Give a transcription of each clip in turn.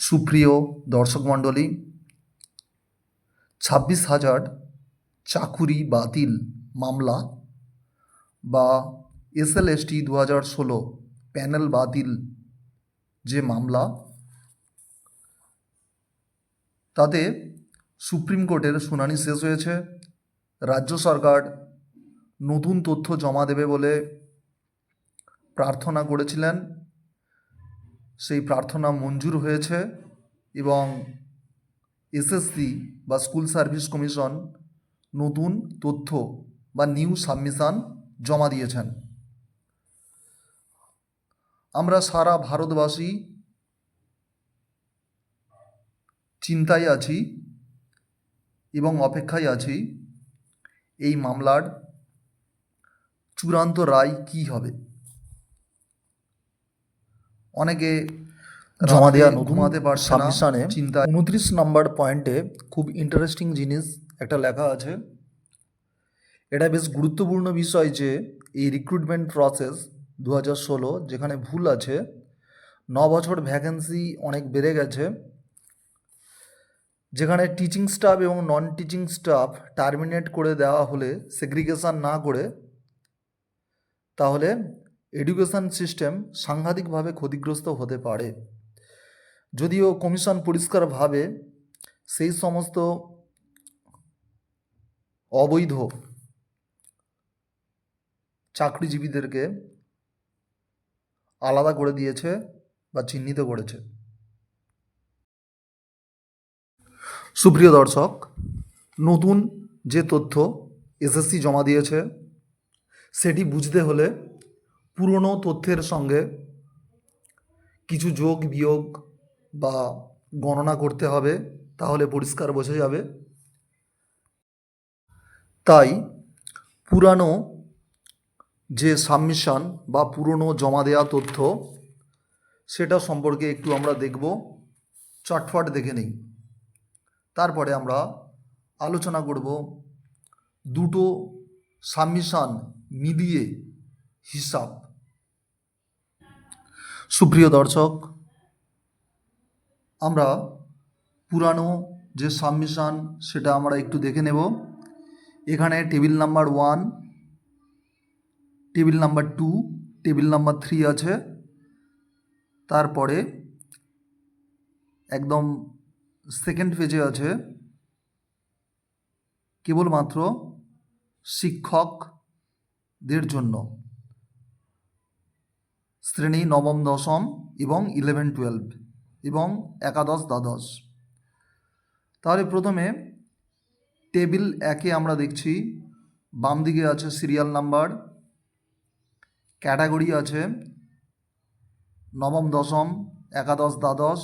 সুপ্রিয় দর্শক মণ্ডলী, ছাব্বিশ হাজার চাকুরি বাতিল মামলা বা এসএলএসটি দু হাজার ষোলো প্যানেল বাতিল যে মামলা, তাতে সুপ্রিম কোর্টের শুনানি শেষ হয়েছে। রাজ্য সরকার নতুন তথ্য জমা দেবে বলে প্রার্থনা করেছিলেন। সেই প্রার্থনা মঞ্জুর হয়েছে এবং এসএসসি বা স্কুল সার্ভিস কমিশন নতুন তথ্য বা নিউ সাবমিশন জমা দিয়েছেন। আমরা সারা ভারতবাসী চিন্তায় আছি এবং অপেক্ষায় আছি এই মামলার চূড়ান্ত রায় কী হবে। অনেকে জমা দেওয়া ঘুমাতে পারছে না চিন্তা উনত্রিশ নম্বর পয়েন্টে খুব ইন্টারেস্টিং জিনিস একটা লেখা আছে। এটা বেশ গুরুত্বপূর্ণ বিষয় যে এই রিক্রুটমেন্ট প্রসেস দু হাজার ষোলো যেখানে ভুল আছে ন বছর ভ্যাকেন্সি অনেক বেড়ে গেছে যেখানে টিচিং স্টাফ এবং নন টিচিং স্টাফ টার্মিনেট করে দেওয়া হলে সেগ্রিগেশন না করে তাহলে এডুকেশন সিস্টেম সাংঘাতিকভাবে ক্ষতিগ্রস্ত হতে পারে। যদিও কমিশন পরিষ্কারভাবে সেই সমস্ত অবৈধ চাকরিজীবীদেরকে আলাদা করে দিয়েছে বা চিহ্নিত করেছে। সুপ্রিয় দর্শক, নতুন যে তথ্য এসএসসি জমা দিয়েছে, সেটি বুঝতে হলে পুরনো তথ্যের সঙ্গে কিছু যোগ, বিয়োগ বা গণনা করতে হবে, তাহলে পরিষ্কার বোঝা যাবে। তাই পুরানো যে সাবমিশন বা পুরনো জমা দেওয়া তথ্য, সেটা সম্পর্কে একটু আমরা দেখব, চটফট দেখে নিই। তারপরে আমরা আলোচনা করব দুটো সাবমিশন মিলিয়ে হিসাব। সুপ্রিয় দর্শক, আমরা পুরানো যে সাবমিশন, সেটা আমরা একটু দেখে নেব। এখানে table number one, table number two, table number three আছে। তারপরে একদম সেকেন্ড পেজে আছে, কেবলমাত্র শিক্ষকদের জন্য। শ্রেণি নবম, দশম এবং ইলেভেন টুয়েলভ এবং একাদশ, দ্বাদশ। তাহলে প্রথমে টেবিল একে আমরা দেখছি। বাম দিকে আছে সিরিয়াল নাম্বার ক্যাটাগরি আছে নবম, দশম, একাদশ, দ্বাদশ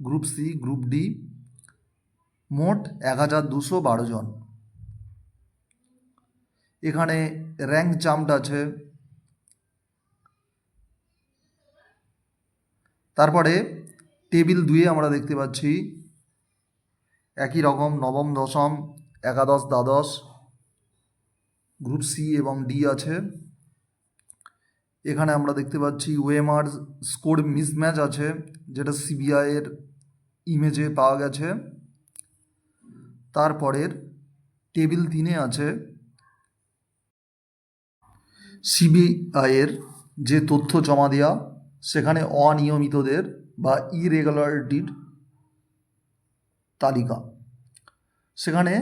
গ্রুপ সি গ্রুপ ডি মোট এক হাজার দুশো বারো জন। এখানে র্যাঙ্ক জাম্পড আছে তারপরে টেবিল দুয়ে আমরা দেখতে পাচ্ছি একই রকম নবম, দশম, একাদশ, দ্বাদশ, গ্রুপ সি এবং ডি আছে। এখানে আমরা দেখতে পাচ্ছি ওয়েমার স্কোর মিসম্যাচ আছে, যেটা সিবিআইয়ের ইমেজে পাওয়া গেছে। তারপরের টেবিল তিনে আছে সিবিআইয়ের যে তথ্য জমা দেওয়া সেখানে অনিয়মিতদের বা ইরেগুলারিটির তালিকা। সেখানে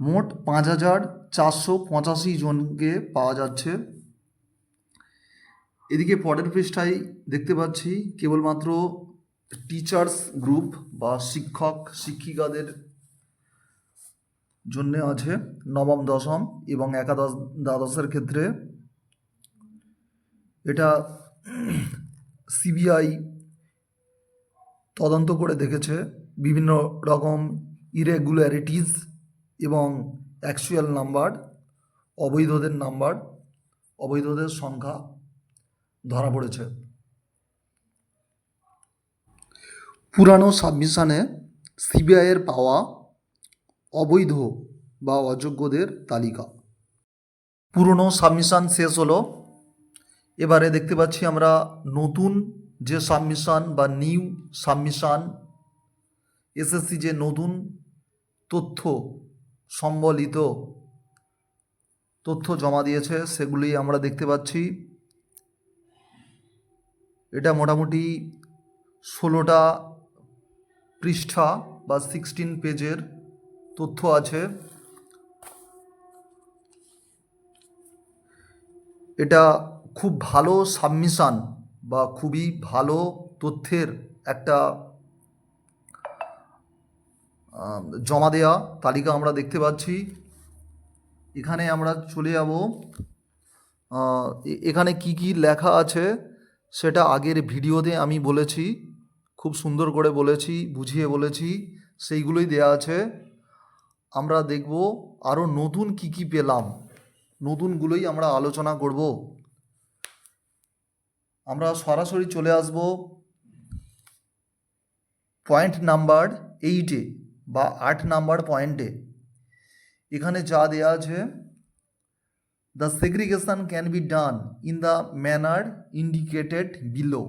মোট পাঁচ হাজার চারশো পঁচাশি জনকে পাওয়া যাচ্ছে। এদিকে পরের পৃষ্ঠায় দেখতে পাচ্ছি, কেবলমাত্র টিচার্স গ্রুপ বা শিক্ষক, শিক্ষিকাদের জন্যে আছে নবম, দশম এবং একাদশ, দ্বাদশের ক্ষেত্রে। এটা সিবিআই তদন্ত করে দেখেছে বিভিন্ন রকম ইরেগুলারিটিস এবং অ্যাকচুয়াল নাম্বার, অবৈধদের নাম্বার, অবৈধদের সংখ্যা ধরা পড়েছে। পুরানো সাবমিশনে সিবিআইয়ের পাওয়া অবৈধ বা অযোগ্যদের তালিকা। পুরনো সাবমিশন শেষ হলো এবারে দেখতে পাচ্ছি আমরা নতুন যে সাবমিশন বা নিউ সাবমিশন, এসএসসি যে নতুন তথ্য, সম্বলিত তথ্য জমা দিয়েছে, সেগুলি আমরা দেখতে পাচ্ছি। এটা মোটামুটি ষোলোটা পৃষ্ঠা বা সিক্সটিন পেজের তথ্য আছে। এটা খুব ভালো সাবমিশান বা খুবই ভালো তথ্যের একটা জমা দেওয়া তালিকা আমরা দেখতে পাচ্ছি। এখানে আমরা চলে যাব। এখানে কি কি লেখা আছে সেটা আগের ভিডিওতে আমি বলেছি, খুব সুন্দর করে বলেছি, বুঝিয়ে বলেছি, সেইগুলোই দেয়া আছে। আমরা দেখব আরও নতুন কি কি পেলাম, নতুনগুলোই আমরা আলোচনা করব। আমরা সরাসরি চলে আসব পয়েন্ট নাম্বার এইটে বা আট নাম্বার পয়েন্টে এখানে যা দেওয়া আছে the segregation can be done in the manner indicated below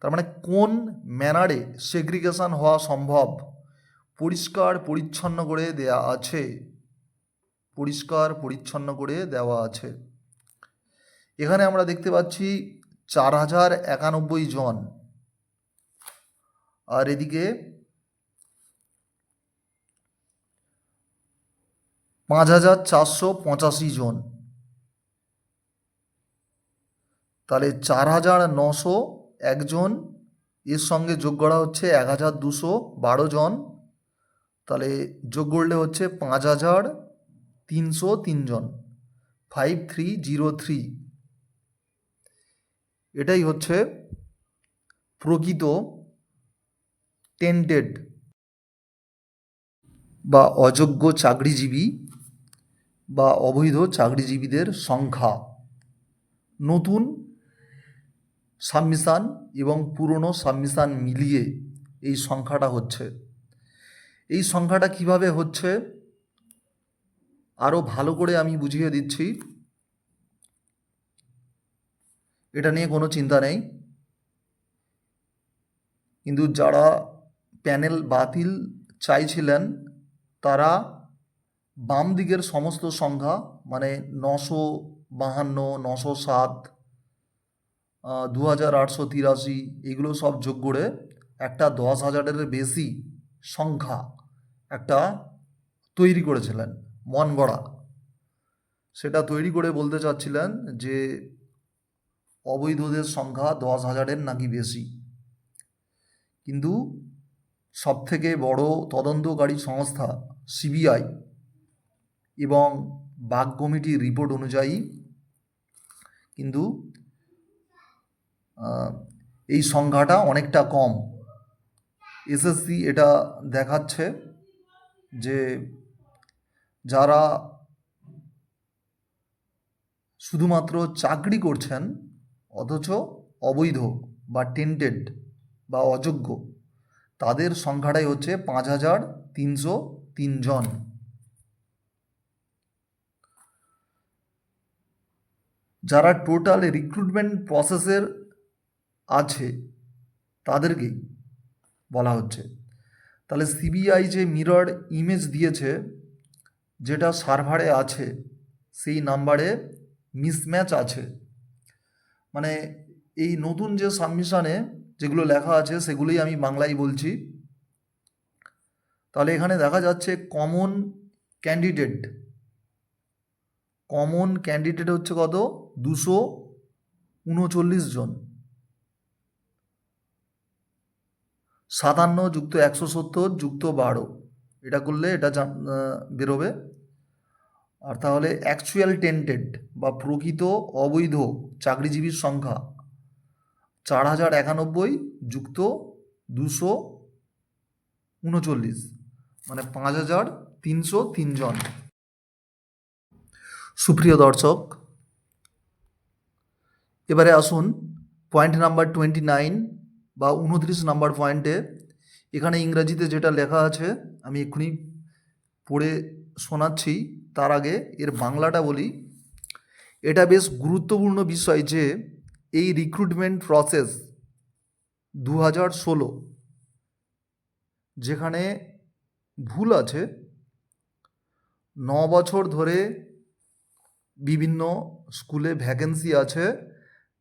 তার মানে কোন ম্যানারে সেগ্রিগেশন হওয়া সম্ভব? পরিষ্কার পরিচ্ছন্ন করে দেয়া আছে। পরিষ্কার পরিচ্ছন্ন করে দেওয়া আছে। এখানে আমরা দেখতে পাচ্ছি চার হাজার একানব্বই জন। আর এদিকে পাঁচ হাজার চারশো পঁচাশি জন। তাহলে চার হাজার নশো একজন এর সঙ্গে যোগ করা হচ্ছে এক হাজার দুশো বারো জন। তাহলে যোগ করলে হচ্ছে পাঁচ হাজার তিনশো তিনজন ফাইভ থ্রি জিরো থ্রি এটাই হচ্ছে প্রকৃত টেন্টেড বা অযোগ্য চাকরিজীবী বা অবৈধ চাকরিজীবীদের সংখ্যা। নতুন সাবমিশান এবং পুরনো সাবমিশান মিলিয়ে এই সংখ্যাটা হচ্ছে। এই সংখ্যাটা কীভাবে হচ্ছে? আরও ভালো করে আমি বুঝিয়ে দিচ্ছি। এটা নিয়ে কোনো চিন্তা নেই। কিন্তু যারা প্যানেল বাতিল চাইছিলেন, তারা বাম দিকের সমস্ত সংখ্যা মানে নশো বাহান্ন, নশো সাত দু হাজার আটশো তিরাশি, এগুলো সব যোগ করে একটা দশ হাজারের বেশি সংখ্যা একটা তৈরি করেছিলেন মন গড়া সেটা তৈরি করে বলতে চাচ্ছিলেন যে অবৈধদের সংখ্যা দশ হাজারের নাকি বেশি। কিন্তু সবথেকে বড় তদন্তকারী সংস্থা সিবিআই এবং বাগ কমিটির রিপোর্ট অনুযায়ী কিন্তু এই সংখ্যাটা অনেকটা কম। এসএসসি এটা দেখাচ্ছে যে যারা শুধুমাত্র চাকরি করছেন অথচ অবৈধ বা টেন্টেড বা অযোগ্য। তাদের সংখ্যাটাই হচ্ছে পাঁচ হাজার তিনশো তিনজন যারা টোটাল রিক্রুটমেন্ট প্রসেসের আছে তাদেরকেই বলা হচ্ছে। তাহলে সিবিআই যে মিরর ইমেজ দিয়েছে, যেটা সার্ভারে আছে, সেই নাম্বারে মিসম্যাচ আছে। মানে এই নতুন যে সাবমিশনে যেগুলো লেখা আছে সেগুলোই আমি বাংলায় বলছি। তাহলে এখানে দেখা যাচ্ছে কমন ক্যান্ডিডেট কমন ক্যান্ডিডেট হচ্ছে কত? দুশো উনচল্লিশ জন। সাতান্ন যুক্ত একশো সত্তর যুক্ত বারো। এটা করলে এটা বেরোবে। আর তাহলে অ্যাকচুয়াল টেন্টেড বা প্রকৃত অবৈধ চাকরিজীবীর সংখ্যা চার হাজার একানব্বই যুক্ত দুশো উনচল্লিশ মানে পাঁচ হাজার তিনশো তিনজন সুপ্রিয় দর্শক, এবারে আসুন পয়েন্ট নাম্বার টোয়েন্টি নাইন বা উনত্রিশ নাম্বার পয়েন্টে এখানে ইংরাজিতে যেটা লেখা আছে, আমি এক্ষুনি পড়ে শোনাচ্ছি, তার আগে এর বাংলাটা বলি। এটা বেশ গুরুত্বপূর্ণ বিষয় যে এই রিক্রুটমেন্ট প্রসেস দু হাজার ষোলো, যেখানে ভুল আছে ন বছর ধরে বিভিন্ন স্কুলে ভ্যাকেন্সি আছে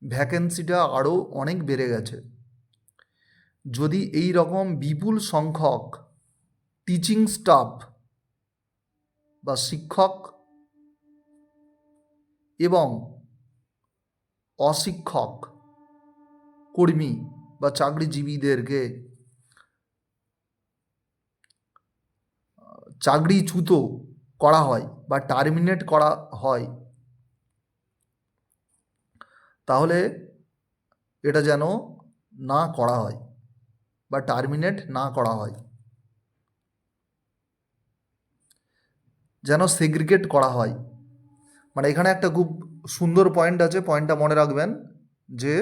ভ্যাকেন্সিটা আরও অনেক বেড়ে গেছে। যদি এই রকম বিপুল সংখ্যক টিচিং স্টাফ বা শিক্ষক এবং অশিক্ষক কর্মী বা চাকরিজীবীদেরকে, চাকরিচ্যুত করা হয় বা টার্মিনেট করা হয়, তাহলে এটা যেন না করা হয় বা টার্মিনেট না করা হয়। যেন সেগ্রিগেট করা হয়। মানে এখানে একটা খুব সুন্দর পয়েন্ট আছে পয়েন্টটা মনে রাখবেন যে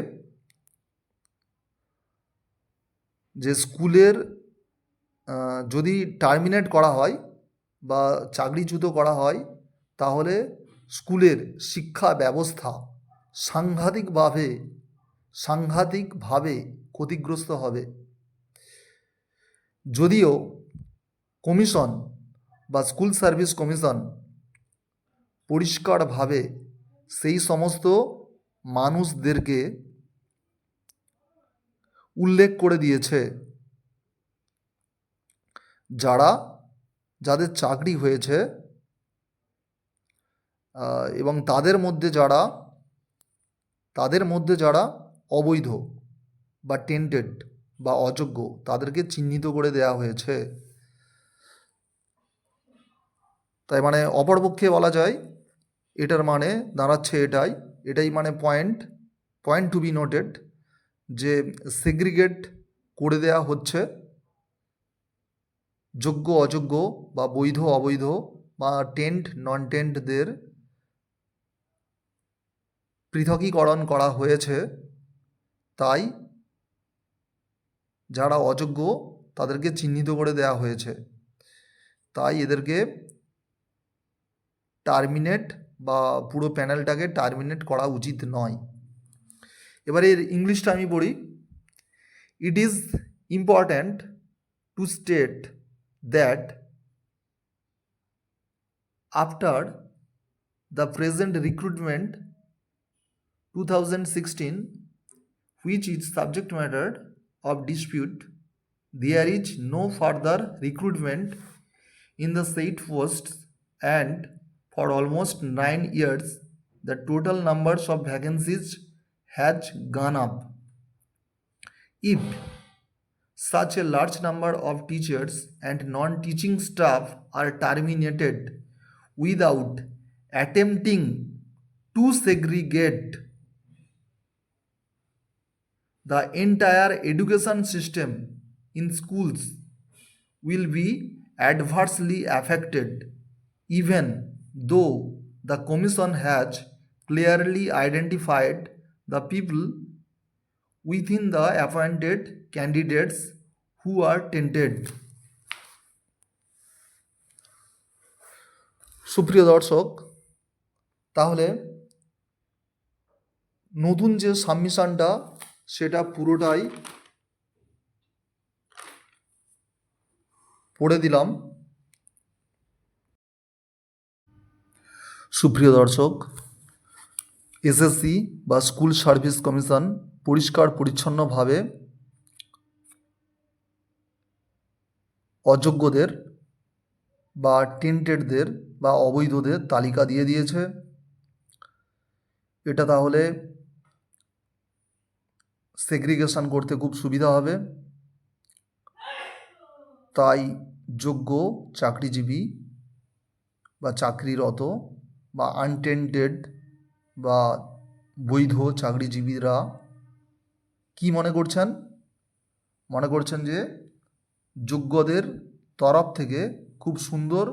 যে স্কুলের যদি টার্মিনেট করা হয় বা চাকরিচ্যুত করা হয়, তাহলে স্কুলের শিক্ষা ব্যবস্থা সাংঘাতিকভাবে সাংঘাতিকভাবে ক্ষতিগ্রস্ত হবে। যদিও কমিশন বা স্কুল সার্ভিস কমিশন পরিষ্কারভাবে সেই সমস্ত মানুষদেরকে উল্লেখ করে দিয়েছে যারা, যাদের চাকরি হয়েছে এবং তাদের মধ্যে যারা, তাদের মধ্যে যারা অবৈধ বা টেন্টেড বা অযোগ্য, তাদেরকে চিহ্নিত করে দেওয়া হয়েছে। তাই মানে অপরপক্ষে বলা যায়, এটার মানে দাঁড়াচ্ছে এটাই এটাই মানে point point to be noted যে সেগ্রিগেট করে দেয়া হচ্ছে যোগ্য, অযোগ্য বা বৈধ, অবৈধ বা টেন্ট নন টেন্টদের পৃথকীকরণ করা হয়েছে। তাই যারা অযোগ্য তাদেরকে চিহ্নিত করে দেওয়া হয়েছে। তাই এদেরকে টার্মিনেট বা পুরো প্যানেলটাকে টার্মিনেট করা উচিত নয়। এবার এর ইংলিশটা আমি পড়ি। It is important to state that after the present recruitment 2016 which is subject matter of dispute there is no further recruitment in the said post and for almost 9 years the total numbers of vacancies has gone up. If such a large number of teachers and non-teaching staff are terminated without attempting to segregate the entire education system in schools will be adversely affected even though the commission has clearly identified the people within the appointed candidates who are tainted সুপ্রিয় দর্শক তাহলে নতুন যে সাবমিশনটা সেটা পুরোটাই পড়ে দিলাম সুপ্রিয় দর্শক এসএসসি বা স্কুল সার্ভিস কমিশন পরিষ্কার পরিচ্ছন্নভাবে অযোগ্যদের বা টেন্টেডদের বা অবৈধদের তালিকা দিয়ে দিয়েছে। এটা তাহলে সেগ্রিগেশন করতে খুব সুবিধা হবে। তাই যোগ্য চাকরিজীবী বা চাকরিরত বা আনটেন্টেড বা বৈধ চাকরিজীবীরা কি মনে করছেন? মনে করছেন যে যোগ্যদের তরফ থেকে খুব সুন্দর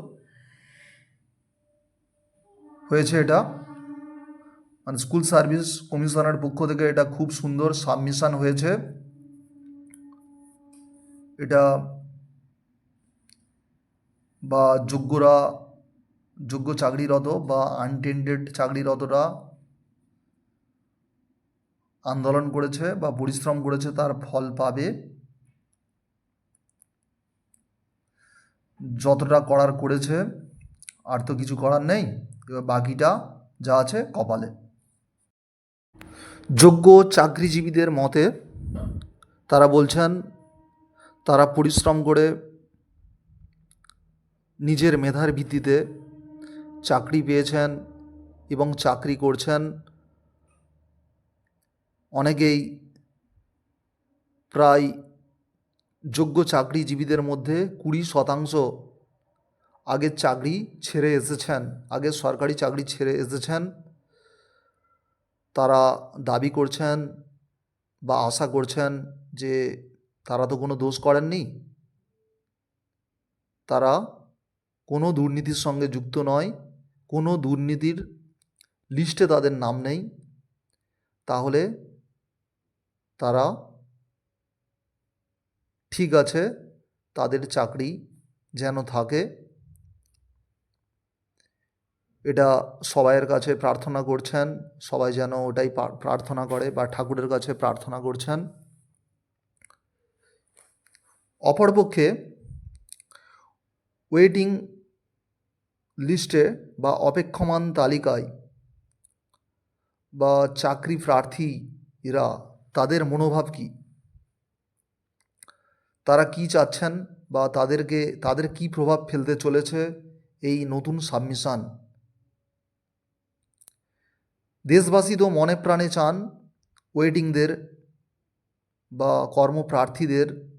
হয়েছে এটা। মানে স্কুল সার্ভিস কমিশনের পক্ষ থেকে এটা খুব সুন্দর সাবমিশন হয়েছে। এটা বা যোগ্যরা যোগ্য চাকরিরত বা আনটেন্ডেড চাকরিরতরা আন্দোলন করেছে বা পরিশ্রম করেছে তার ফল পাবে। যতটা করার করেছে, আর তো কিছু করার নেই। এবার বাকিটা যা আছে কপালে। যোগ্য চাকরিজীবীদের মতে তারা বলছেন, তারা পরিশ্রম করে নিজের মেধার ভিত্তিতে চাকরি পেয়েছেন এবং চাকরি করছেন। অনেকেই প্রায় যোগ্য চাকরিজীবীদের মধ্যে কুড়ি শতাংশ আগের চাকরি ছেড়ে এসেছেন, আগের সরকারি চাকরি ছেড়ে এসেছেন। তারা দাবি করছেন বা আশা করছেন যে তারা তো কোনো দোষ করেননি। তারা কোনো দুর্নীতির সঙ্গে যুক্ত নয়। কোনো দুর্নীতির লিস্টে তাদের নাম নেই, তাহলে তারা ঠিক আছে তাদের চাকরি যেন থাকে। এটা সবাইয়ের কাছে প্রার্থনা করছেন, সবাই যেন ওটাই প্রার্থনা করে বা ঠাকুরের কাছে প্রার্থনা করছেন। অপরপক্ষে ওয়েটিং লিস্টে বা অপেক্ষমান তালিকায় বা চাকরি প্রার্থীরা তাদের মনোভাব কী? তারা কি চাচ্ছেন বা তাদেরকে, তাদের কি প্রভাব ফেলতে চলেছে এই নতুন সাবমিশন? দেশবাসী তো মনে প্রাণে চান ওয়েটিংদের বা কর্মপ্রার্থীদের।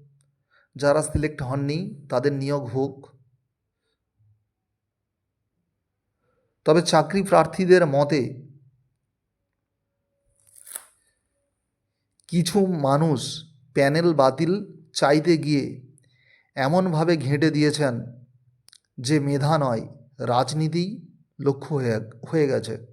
যারা সিলেক্ট হননি, তাদের নিয়োগ হোক। তবে চাকরি প্রার্থীদের মতে কিছু মানুষ প্যানেল বাতিল চাইতে গিয়ে এমনভাবে ঘেঁটে দিয়েছেন যে মেধা নয়, রাজনীতি লক্ষ্য হয়ে হয়ে গেছে।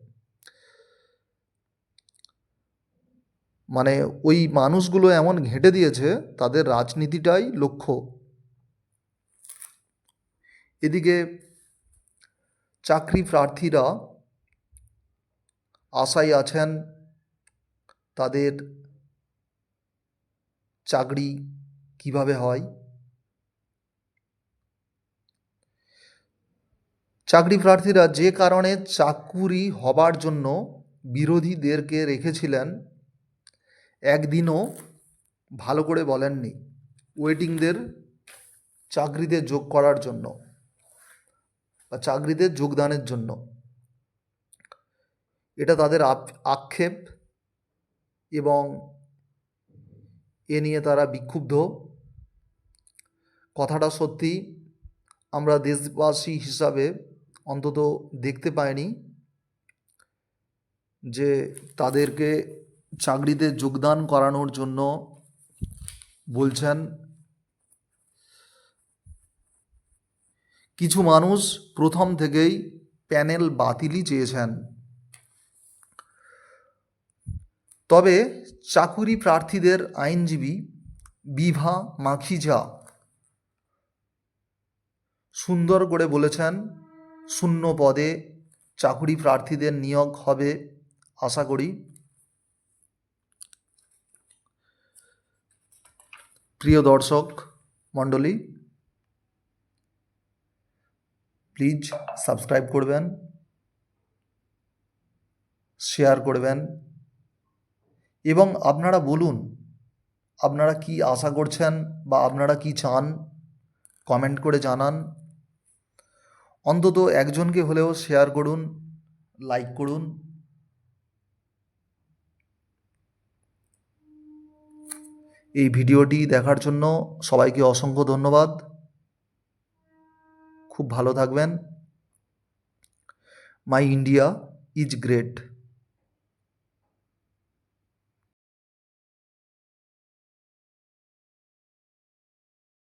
মানে ওই মানুষগুলো এমন ঘেঁটে দিয়েছে, তাদের রাজনীতিটাই লক্ষ্য। এদিকে চাকরি প্রার্থীরা আশায় আছেন তাদের চাকরি কীভাবে হয়। চাকরি প্রার্থীরা যে কারণে চাকুরি হবার জন্য বিরোধীদেরকে রেখেছিলেন, একদিনও ভালো করে বলেননি। ওয়েটিংদের চাকরিতে যোগ করার জন্য। বা চাকরিতে যোগদানের জন্য। এটা তাদের আক্ষেপ এবং এ নিয়ে তারা বিক্ষুব্ধ। কথাটা সত্যি, আমরা দেশবাসী হিসাবে অন্তত দেখতে পাইনি যে তাদেরকে চাকরিতে যোগদান করানোর জন্য বলছেন কিছু মানুষ প্রথম থেকেই প্যানেল বাতিলই চেয়েছেন। তবে চাকুরি প্রার্থীদের আইনজীবী বিভা মাখিজা সুন্দর করে বলেছেন, শূন্য পদে চাকুরি প্রার্থীদের নিয়োগ হবে, আশা করি। প্রিয় দর্শক, মণ্ডলী প্লিজ সাবস্ক্রাইব করবেন শেয়ার করবেন এবং আপনারা বলুন, আপনারা কি আশা করছেন বা আপনারা কি চান কমেন্ট করে জানান। অন্তত একজনকে হলেও শেয়ার করুন লাইক করুন। এই ভিডিওটি দেখার জন্য সবাইকে অসংখ্য ধন্যবাদ। খুব ভালো থাকবেন। My India is great